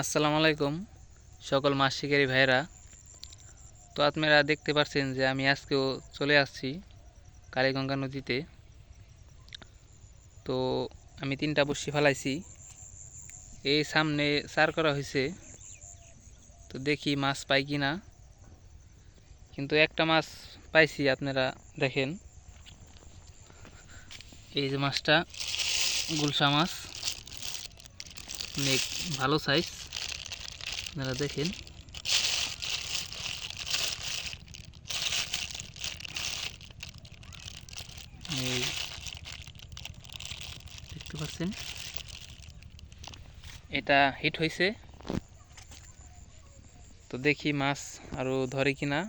আসসালামু আলাইকুম, সকল মাছ শিকারী ভাইয়েরা। তো আপনারা দেখতে পাচ্ছেন যে আমি আজকেও চলে আসছি কালীগঙ্গা নদীতে। তো আমি তিনটা বসি ফেলাইছি। এই সামনে সার করা হয়েছে। তো দেখি মাছ পাই কি না কিন্তু একটা মাছ পাইছি, আপনারা দেখেন। এই যে মাছটা, গুলশা মাছ। অনেক ভালো সাইজ আপনারা দেখেন। এটা হিট হয়েছে তো দেখি মাছ আরও ধরে কিনা।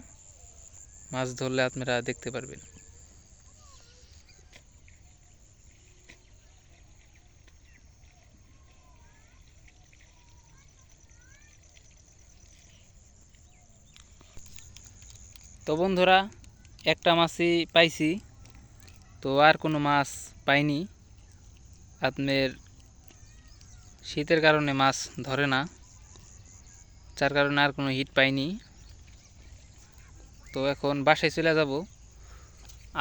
মাছ ধরলে আপনারা দেখতে পারবেন। তো বন্ধুরা, একটা মাছই পাইছি, তো আর কোনো মাছ পাইনি। আপনার শীতের কারণে মাছ ধরে না, যার কারণে আর কোনো হিট পাইনি। তো এখন বাসায় চলে যাব,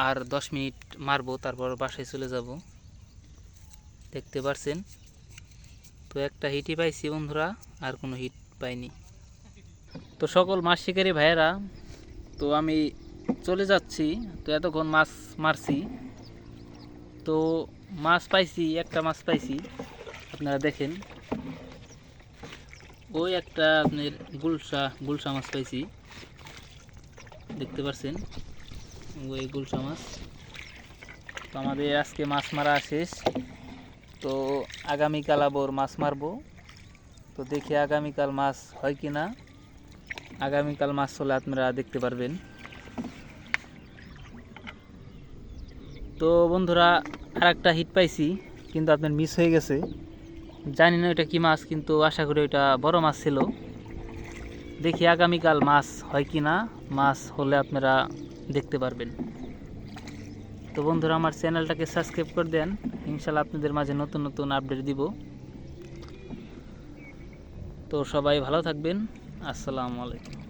আর দশ মিনিট মারবো, তারপর বাসায় চলে যাব। দেখতে পারছেন? তো একটা হিটই পাইছি বন্ধুরা, আর কোনো হিট পাইনি। তো সকল মাছ শিকারী ভাইয়েরা তো আমি চলে যাচ্ছি, তো এতক্ষণ মাছ মারছি। তো মাছ পাইছি, একটা মাছ পাইছি, আপনারা দেখেন। ওই একটা আপনার গুলশা গুলশা মাছ পাইছি। দেখতে পাচ্ছেন ওই গুলশা মাছ। তো আমাদের আজকে মাছ মারা শেষ। তো আগামীকাল আবার মাছ মারবো। তো দেখি আগামীকাল মাছ হয় কি না আগামীকাল মাছ চলে আপনারা দেখতে পারবেন। তো বন্ধুরা আর একটা হিট পাইছি, কিন্তু আপনার মিস হয়ে গেছে। জানি না ওইটা কী মাছ, কিন্তু আশা করি ওইটা বড় মাছ ছিল। দেখি আগামীকাল মাছ হয় কি না, মাছ হলে আপনারা দেখতে পারবেন। তো বন্ধুরা, আমার চ্যানেলটাকে সাবস্ক্রাইব করে দেন। ইনশাল্লাহ আপনাদের মাঝে নতুন নতুন আপডেট দিব। তো সবাই ভালো থাকবেন। আসসালামু আলাইকুম।